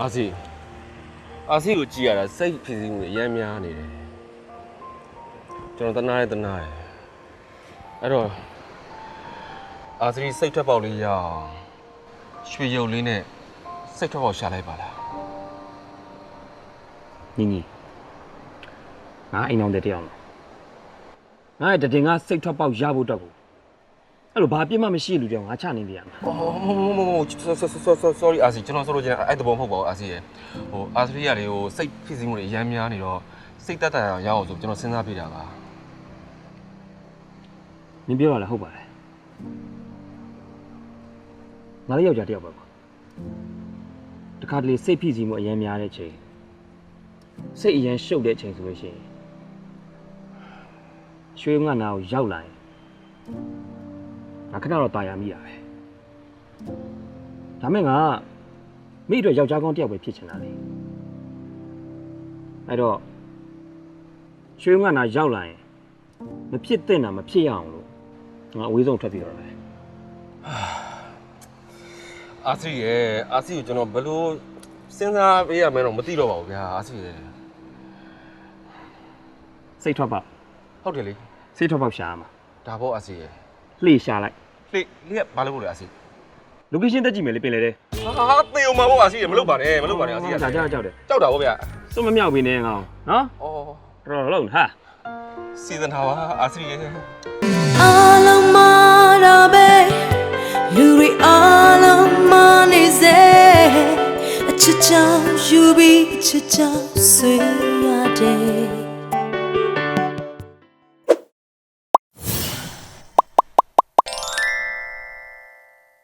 အာစီအာစီကိုကြည့်ရတာစိတ်ဖြစ်စီမှုတွေအများများနေတယ်ကျွန်တော်တနာရဲတနာရဲအဲ့တော့အာစီစိတ်ထွက်ပေါက်လေးရအောင်ရွှေရုပ်လေးနဲ့စိတ်ထွက်ပေါက်ရှာလိုက်ပါလားညီညီငါအိမ်အောင်တဲ့တယောက်နော်ငါရဲ့တတင်ကစိတ်ထွက်ပေါက်ရဖို့အတွက်ကို အဲ့လိုဘာပြစ်မှမရှိလူတယောက်ငါချနေပြရမှာ哦，မမမမ sorry အာစီကျွန်တော်ဆိုလို့ကျန်အဲ့တဘောမဟုတ်ပါဘူးအာစီရယ်ဟိုအာစီရလေးဟိုစိတ်ဖြစ်စီမှုတွေအများများနေတော့စိတ်တက်တန်အောင်ရအောင်ဆိုကျွန်တော်စဉ်းစားပြတာပါနင်ပြောရလဲဟုတ်ပါတယ်ငါလည်းယောက်ျားတယောက်ပဲကွာတခါတလေစိတ်ဖိစီးမှုအရင်များတဲ့ချိန်စိတ်အရင်ရှုပ်တဲ့ချိန်ဆိုလို့ရှိရင်ရွှေငါနာကိုရောက်လာရင် ငါခဏတော့ตายရမိရပဲဒါမဲ့ငါမိအတွက်ယောက်ျားကောင်းတယောက်ပဲဖြစ်ချင်တာလေအဲ့တော့ရွှေငါနာရောက်လာရင်မဖြစ်သင့်တာမဖြစ်ရအောင်လို့ငါအဝေးဆုံးထွက်ပြီးတော့ပဲ အာစီရယ်အာစီကိုကျွန်တော်ဘယ်လိုစဉ်းစားပေးရမလဲတော့မသိတော့ပါဘူးဗျာအာစီရယ် စိတ်ထွက်ပေါက် ဟုတ်တယ်လေ စိတ်ထွက်ပေါက်ရှာရမှာ ဒါပေါ့အာစီရယ် လှေရှာလိုက် လေလေဘာလို့လဲအာစီ location တက်ကြည့်မယ်လေပင်လေတဲ့ဟာသေအောင်မှာပေါ့အာစီရယ်မလုပ်ပါနဲ့မလုပ်ပါနဲ့အာစီရယ်ဒါကြောက်ကြောက်တယ်ကြောက်တာပေါ့ဗျာစွမမြောက်ပြီနေငောင်းနော်အော်တော်တော်လုံးဟာစီဇန်ထားပါအာစီရယ်အားလုံးမတော့ပဲလူတွေအားလုံးမနေစေအချစ်ချောင်ယူပြီးအချစ်ချောင်ဆွေးရတယ်